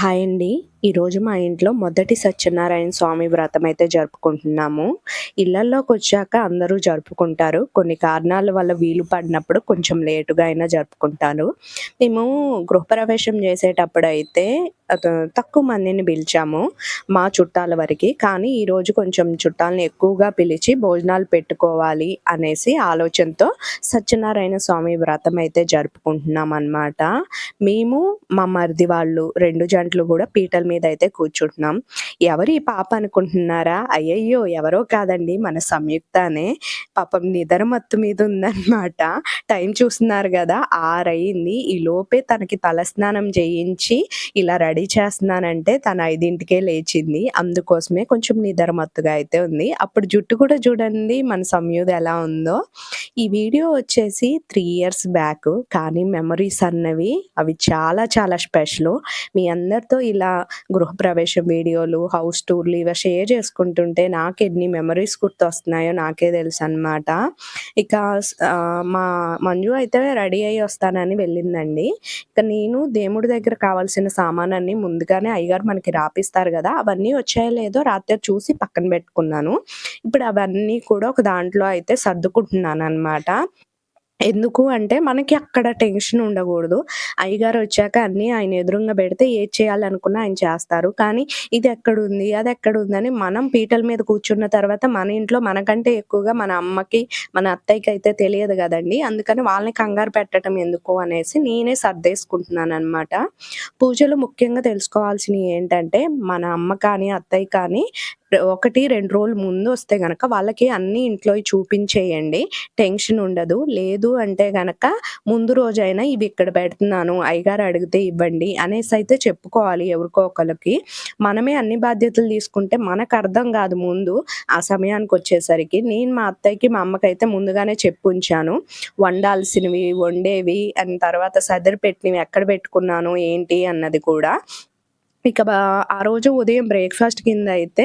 Hi అండి. ఈరోజు మా ఇంట్లో మొదటి సత్యనారాయణ స్వామి వ్రతం అయితే జరుపుకుంటున్నాము. ఇళ్ళలోకి వచ్చాక అందరూ జరుపుకుంటారు. కొన్ని కారణాల వల్ల వీలు పడినప్పుడు కొంచెం లేటుగా అయినా జరుపుకుంటారు. మేము గృహప్రవేశం చేసేటప్పుడు అయితే తక్కువ మందిని పిలిచాము. మా చుట్టాల వరకి. కానీ ఈరోజు కొంచెం చుట్టాలని ఎక్కువగా పిలిచి భోజనాలు పెట్టుకోవాలి అనేసి ఆలోచనతో సత్యనారాయణ స్వామి వ్రతం అయితే జరుపుకుంటున్నాం అన్నమాట మేము, మా మరిది వాళ్ళు రెండు జంటలు కూడా పీటల మీద అయితే కూర్చుంటున్నాం. ఎవరు ఈ పాప అనుకుంటున్నారా? అయ్యయ్యో! ఎవరో కాదండి మన సంయుక్తనే. పాపం నిద్ర మత్తు మీద ఉందన్నమాట టైం చూస్తున్నారు కదా ఆరయింది ఈ లోపే తనకి తలస్నానం చేయించి ఇలా రెడీ రెడీ చేస్తున్నానంటే తను ఐదింటికే లేచింది. అందుకోసమే కొంచెం నిద్రమత్తుగా అయితే ఉంది. అప్పుడు జుట్టు కూడా చూడండి మన సంయుది ఎలా ఉందో. ఈ వీడియో వచ్చేసి త్రీ ఇయర్స్ బ్యాక్. కానీ మెమరీస్ అన్నవి అవి చాలా చాలా స్పెషల్ మీ అందరితో ఇలా గృహప్రవేశం వీడియోలు, హౌస్ టూర్‌లు ఇవి షేర్ చేసుకుంటుంటే నాకు ఎన్ని మెమరీస్ గుర్తొస్తున్నాయో నాకే తెలుసు అనమాట ఇక మా మంజు అయితే రెడీ అయ్యి వస్తానని వెళ్ళిందండి. ఇక నేను దేవుడి దగ్గర కావాల్సిన సామాన్ అవన్నీ ముందుగానే అయ్యగారు మనకి రాపిస్తారు కదా అవన్నీ వచ్చాయో లేదో రాత్రి చూసి పక్కన పెట్టుకున్నాను. ఇప్పుడు అవన్నీ కూడా ఒక దాంట్లో అయితే సర్దుకుంటున్నాను అనమాట ఎందుకు అంటే మనకి అక్కడ టెన్షన్ ఉండకూడదు. అయ్యగారు వచ్చాక అన్నీ ఆయన ఎదురుంగా పెడితే ఏది చేయాలనుకున్నా ఆయన చేస్తారు. కానీ ఇది ఎక్కడుంది అది ఎక్కడుందని మనం పీటల మీద కూర్చున్న తర్వాత మన ఇంట్లో మనకంటే ఎక్కువగా మన అమ్మకి, మన అత్తయ్యకి అయితే తెలియదు కదండి అందుకని వాళ్ళని కంగారు పెట్టడం ఎందుకు అనేసి నేనే సర్దేసుకుంటున్నాను అనమాట పూజలు ముఖ్యంగా తెలుసుకోవాల్సినవి ఏంటంటే మన అమ్మ కానీ, అత్తయ్య కానీ 1, 2 రోజులు ముందు వస్తే గనక వాళ్ళకి అన్ని ఇంట్లో చూపించేయండి. టెన్షన్ ఉండదు. లేదు అంటే గనక ముందు రోజైనా ఇవి ఇక్కడ పెడుతున్నాను. అయ్యగారు అడిగితే ఇవ్వండి అనేసి అయితే చెప్పుకోవాలి ఎవరికో ఒకరికి మనమే అన్ని బాధ్యతలు తీసుకుంటే మనకి అర్థం కాదు ముందు. ఆ సమయానికి వచ్చేసరికి నేను మా అత్తయ్యకి, మా అమ్మకైతే ముందుగానే చెప్పుంచాను. వండాల్సినవి, వండేవి అండ్ తర్వాత సదిరి పెట్టినవి ఎక్కడ పెట్టుకున్నాను, ఏంటి అన్నది కూడా. ఇక ఆ రోజు ఉదయం బ్రేక్‌ఫాస్ట్ కింద అయితే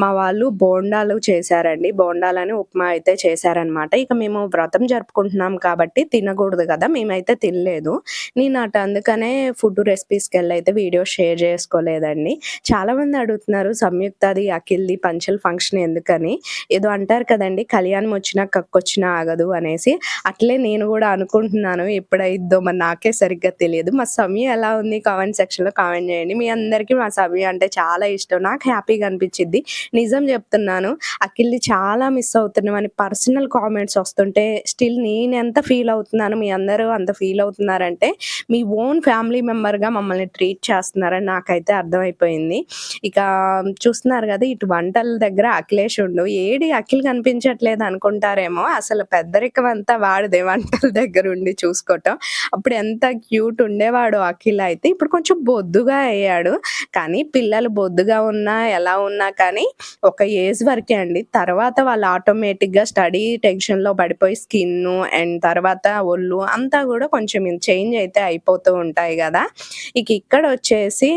మా వాళ్ళు బోండాలు చేశారండి. బోండాలని, ఉప్మా అయితే చేశారనమాట. ఇక మేము వ్రతం జరుపుకుంటున్నాం కాబట్టి తినకూడదు కదా మేమైతే తినలేదు. నేను అటు అందుకనే ఫుడ్ రెసిపీస్‌కెళ్ళి అయితే వీడియో షేర్ చేసుకోలేదండి. చాలామంది అడుగుతున్నారు సంయుక్తది, అఖిల్‌ది పంచల్ ఫంక్షన్ ఎందుకని. ఏదో అంటారు కదండి కళ్యాణం వచ్చినా కక్కొచ్చినా ఆగదు అనేసి. అట్లే నేను కూడా అనుకుంటున్నాను. ఎప్పుడైద్దో మరి నాకే సరిగ్గా తెలియదు. మా సమయం ఎలా ఉంది కామెంట్ సెక్షన్‌లో కామెంట్ చేయండి. మీ అందరు అందరికీ మా సమయ అంటే చాలా ఇష్టం. నాకు హ్యాపీగా అనిపించింది నిజం చెప్తున్నాను. అఖిల్ని చాలా మిస్ అవుతున్నామని పర్సనల్ కామెంట్స్ వస్తుంటే స్టిల్ నేను ఎంత ఫీల్ అవుతున్నాను, మీ అందరూ అంత ఫీల్ అవుతున్నారంటే మీ ఓన్ ఫ్యామిలీ మెంబర్‌గా మమ్మల్ని ట్రీట్ చేస్తున్నారని నాకైతే అర్థమైపోయింది. ఇక చూస్తున్నారు కదా ఇటు వంటల దగ్గర అఖిలేష్ ఉండు. ఏడి అఖిల్ కనిపించట్లేదు అనుకుంటారేమో. అసలు పెద్దరికం అంతా వాడిదే వంటల దగ్గర ఉండి చూసుకోవటం. అప్పుడు ఎంత క్యూట్ ఉండేవాడు అఖిల్ అయితే. ఇప్పుడు కొంచెం బొద్దుగా అయ్యాడు. కానీ పిల్లలు బొద్దుగా ఉన్నా, ఎలా ఉన్నా కానీ ఒక ఏజ్ వరకే అండి. తర్వాత వాళ్ళు ఆటోమేటిక్‌గా స్టడీ టెన్షన్‌లో పడిపోయి స్కిన్ అండ్ తర్వాత ఒళ్ళు అంతా కూడా కొంచెం చేంజ్ అయితే అయిపోతూ ఉంటాయి కదా ఇక ఇక్కడ వచ్చేసి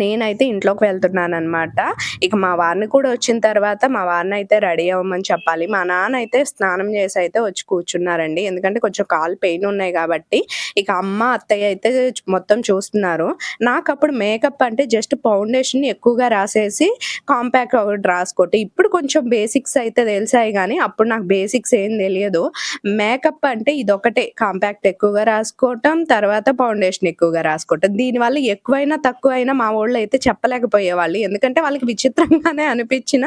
నేనైతే ఇంట్లోకి వెళ్తున్నాను అనమాట ఇక మా వారిని కూడా వచ్చిన తర్వాత మా వారిని అయితే రెడీ అవ్వమని చెప్పాలి. మా నాన్న అయితే స్నానం చేసి అయితే వచ్చి కూర్చున్నారండి. ఎందుకంటే కొంచెం కాలు పెయిన్ ఉన్నాయి కాబట్టి ఇక అమ్మ, అత్తయ్య అయితే మొత్తం చూస్తున్నారు. నాకు అప్పుడు మేకప్ అంటే జస్ట్ ఫౌండేషన్ ఎక్కువగా రాసేసి కాంపాక్ట్ ఒకటి రాసుకోటి ఇప్పుడు కొంచెం బేసిక్స్ అయితే తెలిసాయి కానీ అప్పుడు నాకు బేసిక్స్ ఏం తెలియదు. మేకప్ అంటే ఇదొకటే కాంపాక్ట్ ఎక్కువగా రాసుకోవటం, తర్వాత ఫౌండేషన్ ఎక్కువగా రాసుకోవటం. దీనివల్ల ఎక్కువైనా, తక్కువైనా మా వోళ్ళైతే చెప్పలేకపోయేవాళ్ళు. ఎందుకంటే వాళ్ళకి విచిత్రంగానే అనిపించిన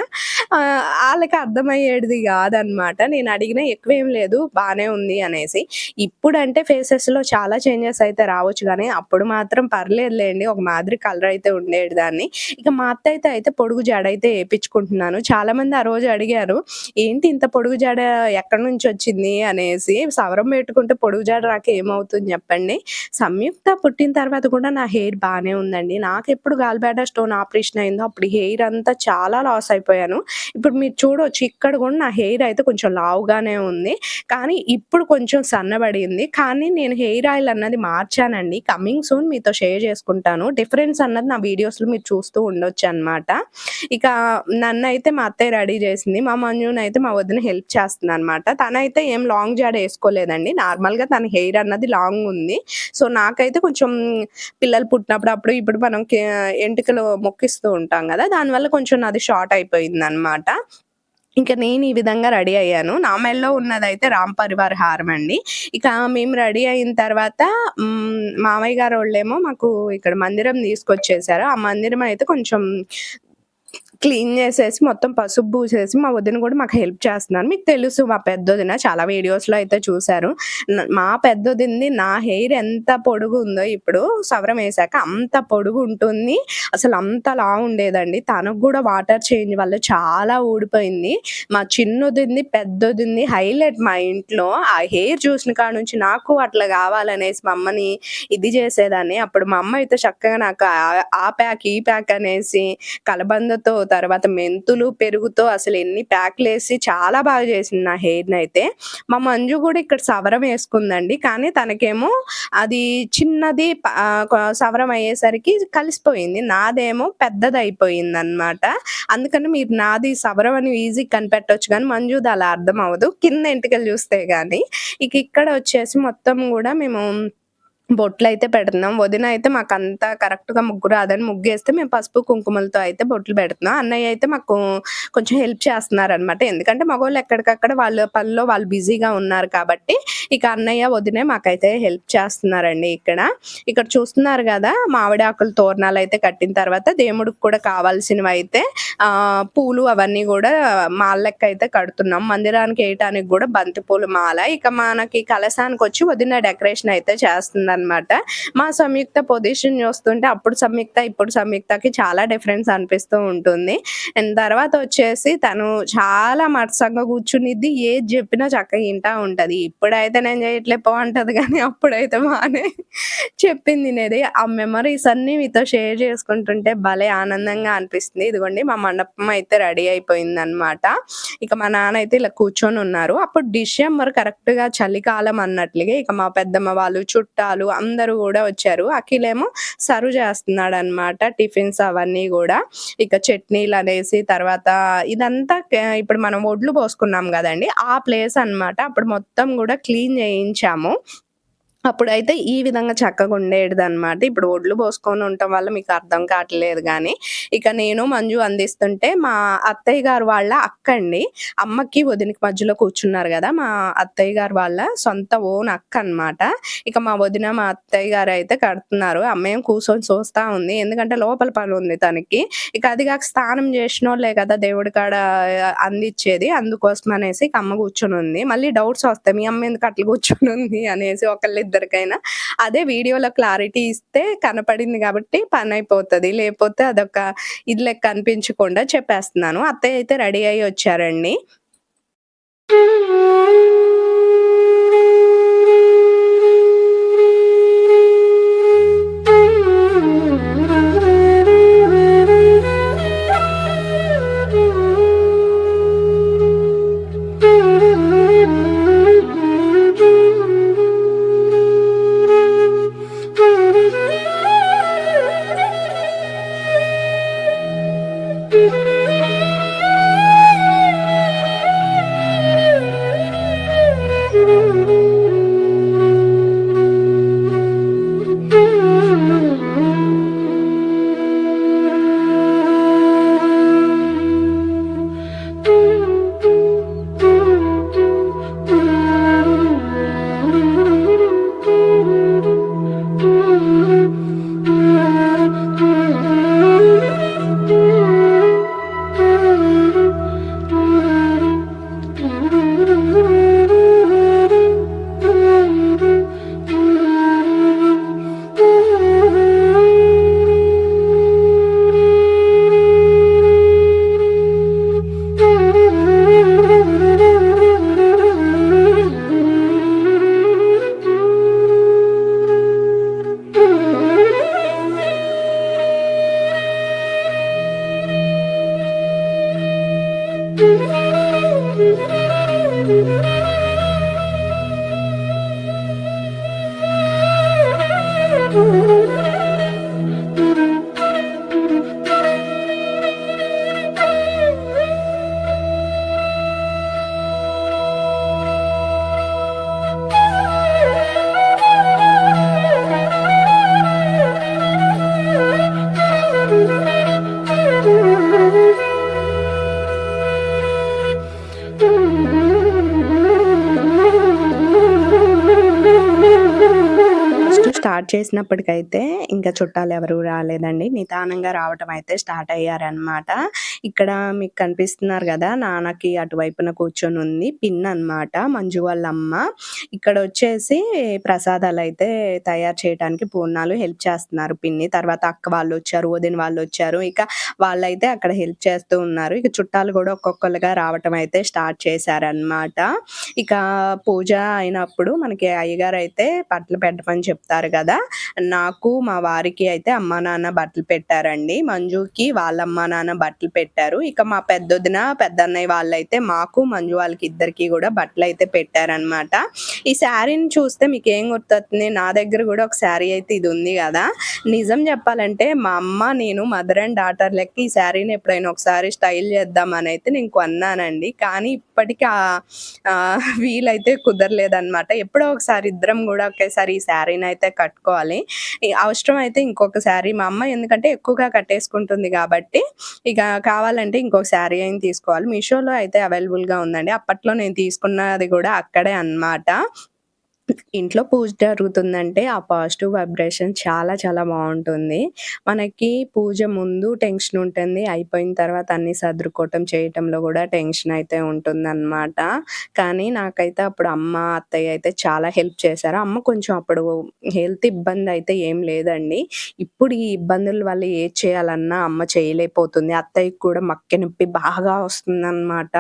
వాళ్ళకి అర్థమయ్యేది కాదనమాట నేను అడిగినా ఎక్కువేం లేదు బాగానే ఉంది అనేసి. ఇప్పుడంటే ఫేసెస్‌లో చాలా చేంజెస్ అయితే రావచ్చు కానీ అప్పుడు మాత్రం పర్లేదులేండి ఒక మాదిరి కలర్ అయితే ఉండేదాన్ని. ఇక మా అత్త అయితే పొడుగు జడైతే ఏపిచ్చుకుంటున్నాను. చాలామంది ఆ రోజు అడిగారు. ఏంటి ఇంత పొడుగు జడ ఎక్కడి నుంచి వచ్చింది అనేసి. సవరం పెట్టుకుంటే పొడుగు జాడ రాక ఏమవుతుంది చెప్పండి. సంయుక్త పుట్టిన తర్వాత కూడా నా హెయిర్ బాగానే ఉందండి. నాకు నాకెప్పుడు గాల్బ్లాడర్ స్టోన్ ఆపరేషన్ అయిందో అప్పుడు హెయిర్ అంతా చాలా లాస్ అయిపోయాను. ఇప్పుడు మీరు చూడొచ్చు ఇక్కడ కూడా నా హెయిర్ అయితే కొంచెం లావుగానే ఉంది. కానీ ఇప్పుడు కొంచెం సన్నబడింది. కానీ నేను హెయిర్ ఆయిల్ అన్నది మార్చానండి. కమింగ్ సూన్ మీతో షేర్ చేసుకుంటాను. డిఫరెన్స్ అన్నది నా వీడియోస్‌లో మీరు చూస్తూ ఉండొచ్చు అనమాట ఇక నన్ను అయితే మా అత్తయ్య రెడీ చేసింది. మా మంజునైతే మా వదిన హెల్ప్ చేస్తుంది అనమాట తనైతే ఏం లాంగ్ జాడ వేసుకోలేదండి నార్మల్‌గా తన హెయిర్ అన్నది లాంగ్ ఉంది. సో, నాకైతే కొంచెం పిల్లలు పుట్టినప్పుడు అప్పుడు ఇప్పుడు మనం ఎంటికలు మొక్కిస్తూ ఉంటాం కదా దానివల్ల కొంచెం అది షార్ట్ అయిపోయిందనమాట. ఇంకా నేను ఈ విధంగా రెడీ అయ్యాను. నా మెల్లో ఉన్నదైతే రామ్ పరివార్ హారం అండి. ఇక మేము రెడీ అయిన తర్వాత మామయ్య గారు వాళ్ళేమో మాకు ఇక్కడ మందిరం తీసుకొచ్చేసారు. ఆ మందిరం అయితే కొంచెం క్లీన్ చేసేసి మొత్తం పసుపు పూసేసి మా వదిన కూడా మాకు హెల్ప్ చేస్తున్నారు. మీకు తెలుసు మా పెద్దదిన చాలా వీడియోస్‌లో అయితే చూసారు. మా పెద్దదింది నా హెయిర్ ఎంత పొడుగు ఉందో ఇప్పుడు సవరం వేసాక అంత పొడుగు ఉంటుంది. అసలు అంత లా ఉండేదండి. తనకు కూడా వాటర్ చేంజ్ వల్ల చాలా ఊడిపోయింది. మా చిన్నదింది పెద్దదింది హైలైట్ మా ఇంట్లో. ఆ హెయిర్ చూసిన కాడ నుంచి నాకు అట్లా కావాలనేసి మా అమ్మని ఇది చేసేదాన్ని. అప్పుడు మా అమ్మ అయితే చక్కగా నాకు ఆ ఆ ప్యాక్, ఈ ప్యాక్ అనేసి కలబందతో తర్వాత మెంతులు, పెరుగుతో అసలు ఎన్ని ప్యాక్లు వేసి చాలా బాగా చేసింది నా హెయిర్‌నైతే. మా మంజు కూడా ఇక్కడ సవరం వేసుకుందండి కానీ తనకేమో అది చిన్నది సవరం అయ్యేసరికి కలిసిపోయింది. నాదేమో పెద్దది అయిపోయింది అనమాట అందుకని మీరు నాది సవరం అని ఈజీ కనిపెట్టొచ్చు కానీ మంజుది అలా అర్థం అవ్వదు. కింద ఎంటికలు చూస్తే కానీ ఇక ఇక్కడ వచ్చేసి మొత్తం కూడా మేము బొట్లు అయితే పెడుతున్నాం. వదిన అయితే మాకు మాకంతా కరెక్ట్‌గా ముగ్గు రాదని ముగ్గేస్తే మేము పసుపు, కుంకుమలతో అయితే బొట్లు పెడుతున్నాం. అన్నయ్య అయితే మాకు కొంచెం హెల్ప్ చేస్తున్నారనమాట. ఎందుకంటే మగవాళ్ళు ఎక్కడికక్కడ వాళ్ళ పనిలో వాళ్ళు బిజీగా ఉన్నారు కాబట్టి ఇక అన్నయ్య, వదినే మాకైతే హెల్ప్ చేస్తున్నారండి ఇక్కడ. ఇక్కడ చూస్తున్నారు కదా మావిడాకుల తోరణాలు అయితే కట్టిన తర్వాత దేవుడికి కూడా కావాల్సినవి అయితే పూలు అవన్నీ కూడా మాలెక్క అయితే కడుతున్నాం. మందిరానికి వేయటానికి కూడా బంతిపూలు మాల. ఇక మనకి కలశానికి వచ్చి వదిన డెకరేషన్ అయితే అనమాట మా సంయుక్త పొజిషన్ చూస్తుంటే అప్పుడు సంయుక్త, ఇప్పుడు సంయుక్తకి చాలా డిఫరెన్స్ అనిపిస్తూ ఉంటుంది. అండ్ తర్వాత వచ్చేసి తను చాలా మడసంగా కూర్చునిద్ది. ఏది చెప్పినా చక్కగా వింటా ఉంటది. ఇప్పుడైతే నేను చేయట్లే పో అంటది కానీ అప్పుడైతే బాగానే చెప్పింది నేది ఆ మెమరీస్ అన్ని మీతో షేర్ చేసుకుంటుంటే భలే ఆనందంగా అనిపిస్తుంది. ఇదిగోండి మా మండపం అయితే రెడీ అయిపోయింది అనమాట ఇక మా నాన్న అయితే ఇలా కూర్చొని ఉన్నారు అప్పుడు డిసెంబర్ కరెక్ట్‌గా చలికాలం అన్నట్లుగా ఇక మా పెద్దమ్మ వాళ్ళు, చుట్టాలు అందరూ కూడా వచ్చారు. అఖిలేమో సర్వ్ చేస్తున్నాడు అనమాట టిఫిన్స్ అవన్నీ కూడా ఇక చట్నీలు అనేసి తర్వాత ఇదంతా ఇప్పుడు మనం ఒడ్లు పోసుకున్నాం కదండి ఆ ప్లేస్ అనమాట. అప్పుడు మొత్తం కూడా క్లీన్ చేయించాము. అప్పుడైతే ఈ విధంగా చక్కగా ఉండేది అనమాట ఇప్పుడు ఒడ్లు పోసుకొని ఉండటం వల్ల మీకు అర్థం కావట్లేదు కానీ ఇక నేను, మంజు అందిస్తుంటే మా అత్తయ్య గారు వాళ్ళ అక్కండి. అమ్మకి, వదినకి మధ్యలో కూర్చున్నారు కదా మా అత్తయ్య గారు వాళ్ళ సొంత ఓన్ అక్క అనమాట ఇక మా వదిన, మా అత్తయ్య గారు అయితే కడుతున్నారు. అమ్మేం కూర్చొని చూస్తా ఉంది. ఎందుకంటే లోపల పని ఉంది తనకి. ఇక అది కాక స్నానం చేసినోళ్ళే కదా దేవుడి కాడ అందిచ్చేది. అందుకోసమనేసి ఇక అమ్మ కూర్చొనుంది. మళ్ళీ డౌట్స్ వస్తాయి. మీ అమ్మ ఎందుకు అట్లా కూర్చొని ఉంది అనేసి ఒకళ్ళు ఇద్దరికైనా అదే వీడియోలో క్లారిటీ ఇస్తే కనపడింది కాబట్టి పని అయిపోతుంది లేకపోతే అదొక ఇది లెక్క కనిపించకుండా చెప్పేస్తున్నాను. అత్తయ్య అయితే రెడీ అయ్యి వచ్చారండి. ఫస్ట్ స్టార్ట్ చేసినప్పటికైతే ఇంకా చుట్టాలు ఎవరు రాలేదండి. నిదానంగా రావటం అయితే స్టార్ట్ అయ్యారనమాట ఇక్కడ మీకు కనిపిస్తున్నారు కదా నాన్నకి అటువైపున కూర్చొని ఉంది పిన్ అన్నమాట మంజు వాళ్ళ అమ్మ ఇక్కడ వచ్చేసి ప్రసాదాలు అయితే తయారు చేయడానికి పూర్ణాలు హెల్ప్ చేస్తున్నారు పిన్ని. తర్వాత అక్క వాళ్ళు వచ్చారు వదిన వాళ్ళు వచ్చారు. ఇక వాళ్ళైతే అక్కడ హెల్ప్ చేస్తూ ఉన్నారు. ఇక చుట్టాలు కూడా ఒక్కొక్కరుగా రావటం అయితే స్టార్ట్ చేశారనమాట ఇక పూజ అయినప్పుడు మనకి అయ్యగారు అయితే పట్లు పెట్టమని చెప్తారు కదా నాకు మా వారికి అయితే అమ్మా నాన్న బట్టలు పెట్టారండి. మంజుకి వాళ్ళ అమ్మా నాన్న బట్టలు పెట్టారు. ఇక మా పెద్దొదిన పెద్దన్నయ్య వాళ్ళైతే మాకు మంజు వాళ్ళకి ఇద్దరికి కూడా బట్టలు అయితే పెట్టారనమాట ఈ శారీని చూస్తే మీకు ఏం గుర్తొస్తుంది? నా దగ్గర కూడా ఒక శారీ అయితే ఇది ఉంది కదా. నిజం చెప్పాలంటే మా అమ్మ నేను మదర్ అండ్ డాటర్ లెక్క ఈ శారీని ఎప్పుడైనా ఒకసారి స్టైల్ చేద్దామని అయితే నేను కొన్నానండి. కానీ ఇప్పటికీ ఆ వీలైతే కుదరలేదన్నమాట. ఎప్పుడో ఒకసారి ఇద్దరం కూడా ఒకేసారి ఈ శారీని అయితే కట్టుకోవాలి అవసరం అయితే ఇంకొక శారీ మా అమ్మ ఎందుకంటే ఎక్కువగా కట్టేసుకుంటుంది కాబట్టి ఇక కావాలంటే ఇంకొక శారీ అయిన తీసుకోవాలి. మీషోలో అయితే అవైలబుల్గా గా ఉందండి. అప్పట్లో నేను తీసుకున్నది కూడా అక్కడే అన్నమాట. ఇంట్లో పూజ జరుగుతుందంటే ఆ పాజిటివ్ వైబ్రేషన్ చాలా చాలా బాగుంటుంది. మనకి పూజ ముందు టెన్షన్ ఉంటుంది. అయిపోయిన తర్వాత అన్ని సర్దుకోవటం చేయటంలో కూడా టెన్షన్ అయితే ఉంటుందన్నమాట. కానీ నాకైతే అప్పుడు అమ్మ అత్తయ్య అయితే చాలా హెల్ప్ చేశారు. అమ్మ కొంచెం అప్పుడు హెల్త్ ఇబ్బంది అయితే ఏం లేదండి. ఇప్పుడు ఈ ఇబ్బందుల వల్ల ఏది చేయాలన్నా అమ్మ చేయలేకపోతుంది. అత్తయ్యకి కూడా మక్కె నొప్పి బాగా వస్తుందన్నమాట.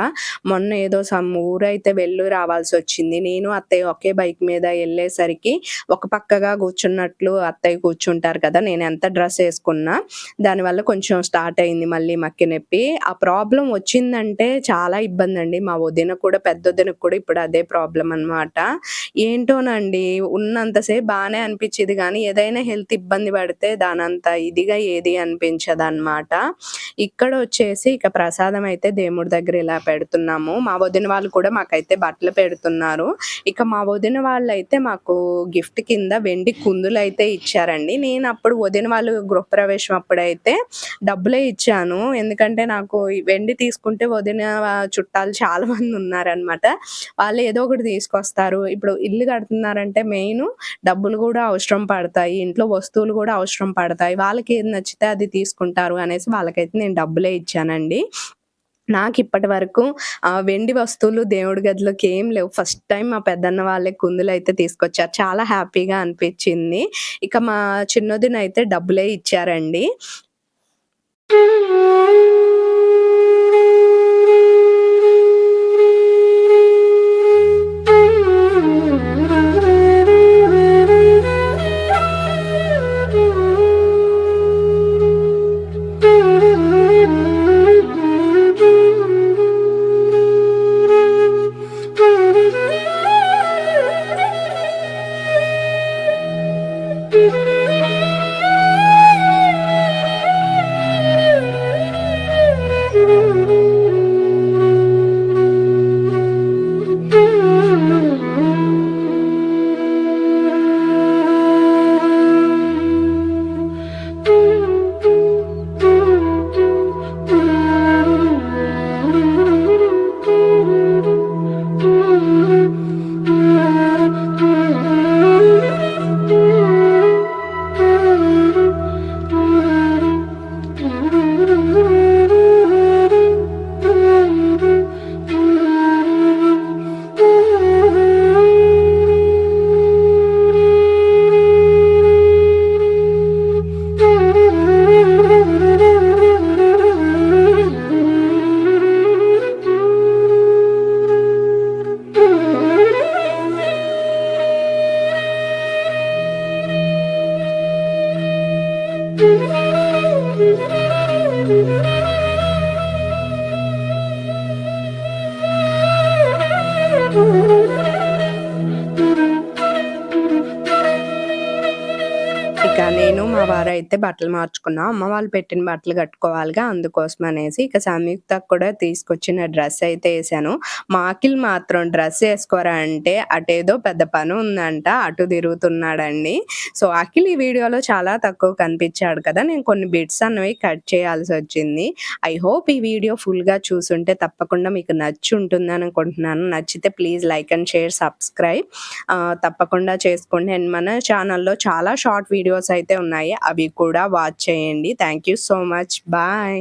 మొన్న ఏదో సమ్ ఊరైతే వెళ్ళు రావాల్సి వచ్చింది. నేను అత్తయ్య ఒకే బైక్ మీద వెళ్ళేసరికి ఒక పక్కగా కూర్చున్నట్లు అత్తయ్య కూర్చుంటారు కదా నేను ఎంత డ్రెస్ వేసుకున్నా దానివల్ల కొంచెం స్టార్ట్ అయింది మళ్ళీ మక్కి నొప్పి. ఆ ప్రాబ్లం వచ్చిందంటే చాలా ఇబ్బంది అండి మా వదిన కూడా పెద్ద వదినకు కూడా ఇప్పుడు అదే ప్రాబ్లం అన్నమాట. ఏంటోనండి ఉన్నంతసేపు బాగానే అనిపించేది కానీ ఏదైనా హెల్త్ ఇబ్బంది పడితే దానంత ఇదిగా ఏది అనిపించదు అనమాట ఇక్కడ వచ్చేసి ఇక ప్రసాదం అయితే దేవుడి దగ్గర ఇలా పెడుతున్నాము. మా వదిన వాళ్ళు కూడా మాకైతే బట్టలు పెడుతున్నారు. ఇక మా వదిన వాళ్ళు అయితే మాకు గిఫ్ట్ కింద వెండి కుందులు అయితే ఇచ్చారండి. నేను అప్పుడు వదిన వాళ్ళు గృహప్రవేశం అప్పుడైతే డబ్బులే ఇచ్చాను. ఎందుకంటే నాకు వెండి తీసుకుంటే వదిన చుట్టాలు చాలా మంది ఉన్నారనమాట వాళ్ళు ఏదో ఒకటి తీసుకొస్తారు. ఇప్పుడు ఇల్లు కడుతున్నారంటే మెయిన్ డబ్బులు కూడా అవసరం పడతాయి. ఇంట్లో వస్తువులు కూడా అవసరం పడతాయి. వాళ్ళకి ఏది నచ్చితే అది తీసుకుంటారు అనేసి వాళ్ళకైతే నేను డబ్బులే ఇచ్చానండి. నాకు ఇప్పటి వరకు ఆ వెండి వస్తువులు దేవుడి గదిలోకి ఏం లేవు. ఫస్ట్ టైం మా పెద్దన్న వాళ్ళే కుందులు అయితే తీసుకొచ్చారు. చాలా హ్యాపీగా అనిపించింది. ఇక మా చిన్నదిన అయితే డబ్బులే ఇచ్చారండి. అయితే బట్టలు మార్చుకున్నాం అమ్మ వాళ్ళు పెట్టిన బట్టలు కట్టుకోవాలిగా అందుకోసం అనేసి ఇక సంయుక్త కూడా తీసుకొచ్చిన డ్రెస్ అయితే వేసాను. మాకిల్ మాత్రం డ్రెస్ వేసుకోరా అంటే అటేదో పెద్ద పని ఉందంట అటు తిరుగుతున్నాడండి. సో అఖిల్ ఈ వీడియోలో చాలా తక్కువ కనిపించాడు కదా నేను కొన్ని బిట్స్ అన్నవి కట్ చేయాల్సి వచ్చింది. ఐ హోప్ ఈ వీడియో ఫుల్గా చూసుంటే తప్పకుండా మీకు నచ్చి ఉంటుంది అనుకుంటున్నాను. నచ్చితే please like and share subscribe. తప్పకుండా చేసుకోండి. అండ్ మన ఛానల్లో చాలా షార్ట్ వీడియోస్ అయితే ఉన్నాయి. అవి కూడా వాచ్ చేయండి. Thank you so much bye